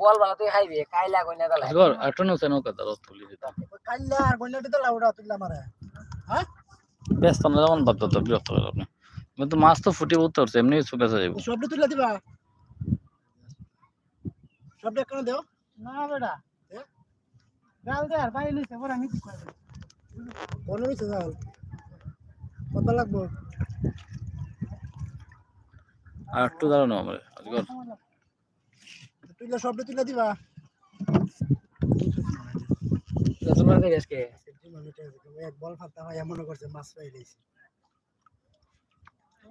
বল ভালো তুই খাইবি কাইলা কইনা গেল আজগর একটা নৌকা নৌকা দাও তুলি দিতাম কাইলা আর গন্ডাটি তো লাউডা তুললা মারে হ্যাঁ ব্যস্ত না যেমন বাদ দাও বিরক্ত করে আপনি। আমি তো মাছ তো ফুটে উঠতে পারছে এমনি চুপে যাইব সবটা তুললা দিবা। সবটা কেন দেও। না বেটা? গাল দে আর বাইরে লইছে বড় আমি কি করব কোন হইছে জাল। কত লাগবো? আর একটু দাঁড়ানো আমার তুইলা সবটা তুললা দিবা। তোমার কই আজকে? এক বল ফাটা ভাই মনে করছে মাছ পাই দিয়েছি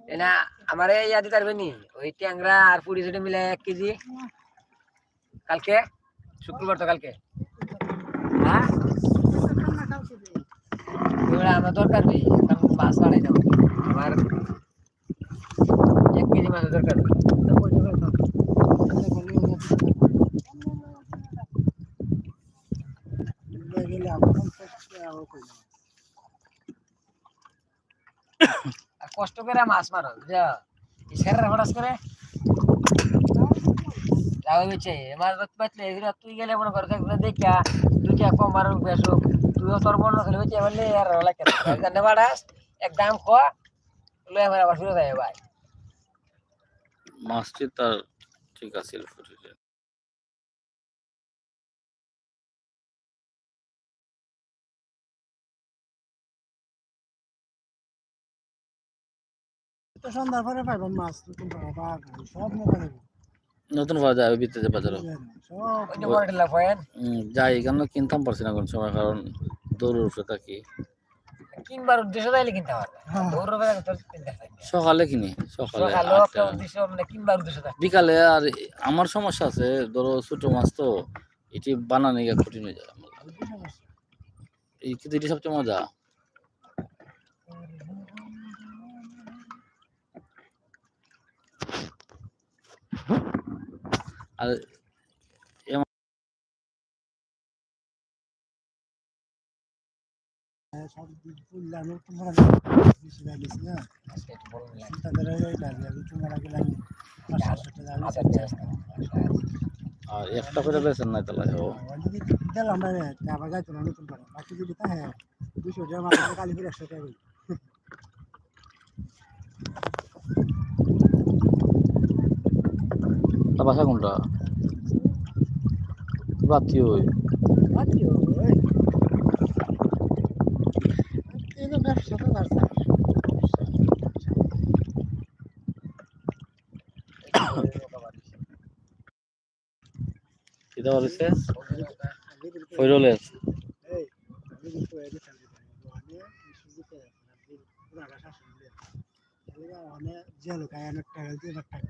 এনা আমারে ইয়া দিতে পারবে নি? ওই ট্যাংরা আর পুরি চুটি মিলে এক কেজি। কালকে? শুক্রবার তো কালকে। হ্যাঁ? আমার দরকার নেই মাছ বাড়াই যাব আমার এক কেজি মাছ দরকার নেই আর কষ্ট করে মাছ মারো ইসারা হঠাৎ করে মাছ তুই গেলে কম তুইও মনে করে বেছে বললে আর লাগে জানে বাড়াস এক দাম লয়ে আমার আবার শুরু ভাই মাছটি তার ঠিক আছে তো সন্ধ্যার পরে পাইবেন মাছ নতুন সব পাওয়া যায় বিতে বাজারে সব ওই যে বড় ঢেলা ফয়েন উম, যাই এখানে কিনতাম পারছি না কোন সময় কারণ দৌড়ের উপরে থাকি। কিনবার উদ্দেশ্য তাইলে কিনতে পারবে হ্যাঁ। সকালে কিনি সকালে মানে বিকালে আর আমার সমস্যা আছে ধরো ছোট মাছ তো এটি বানানো কঠিন হয়ে যায়। আমার। এই সবচেয়ে মজা আর সব ফুললা নতুন মারা বেশি লাগিস না আজকে একটু বড় লাগে তাদের এই লাগে নতুন মারা কে লাগে পাঁচশো টাকা লাগে আচ্ছা ঠিক আছে আর একটা করে বেছেন নাই তাহলে ও যদি দিলাম না রে আবার যাইতো না নতুন করে বাকি যদি তা হ্যাঁ দুশো টাকা মারা কালি ফিরে একশো টাকা তা বাসা কোনটা? বাতি ওই। কিতা বলেছে দিয়ে মানে জেল কায় অনেক টাকা দিয়ে টাকা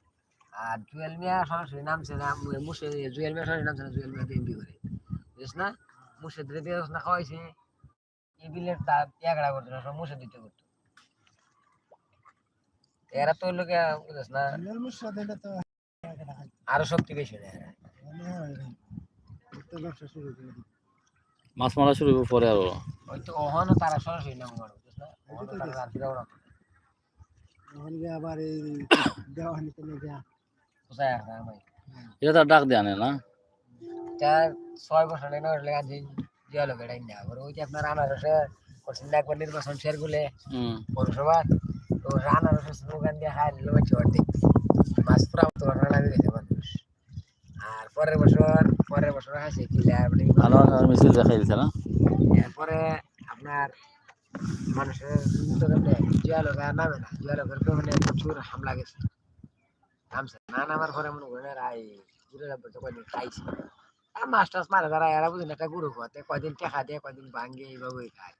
আর জুয়েল মিয়া সরাসরি নামছে না মুসে জুয়েল মিয়া সরাসরি নামছে না জুয়েল মিয়া এমপি করে। বুঝিস না? মুসে ধরে দিয়ে না খাওয়াইছে এই বিলের এগড়া করতো না সব মুসে দিতে করতো। এরা তো লোকে বুঝিস না? আরও শক্তি বেশি না এরা। মাছ মারা শুরু পরে আরও। ওই তো ওখানে তারা সরাসরি নাম করে বুঝিস না? ওখানে তারা ফিরাও না। আবার এই দেওয়ানি করে আছে এটা তার ডাক দেয়া না? ছয় বছর লেগে লেগে দিন জিয়া লোক এটাই না আবার ওই যে আপনার আনারসে করছেন না একবার নির্বাচন শেয়ার গুলে হুম পৌরসভা তো আনারসের স্লোগান দিয়ে খাই নিল হচ্ছে অর্ধেক মাছ পুরা তো লাগে গেছে মানুষ আর পরের বছর পরের বছর হাসি কিলা মানে মিছিল দেখাই দিছে না? এরপরে আপনার মানুষের জিয়া লোক আর নামে না জিয়া লোকের মানে প্রচুর হামলা গেছে। নামছে না নামার পরে মনে করেন আর এই ঘুরে যাব তো কয়দিন খাইছে। আর মাছ টাছ মারে তারা এরা বুঝেন একটা গুরু খাওয়াতে কয়দিন টেকা দিয়ে কয়দিন ভাঙ্গে এইভাবেই খায়।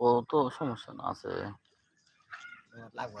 ও তো সমস্যা না আছে। লাগবে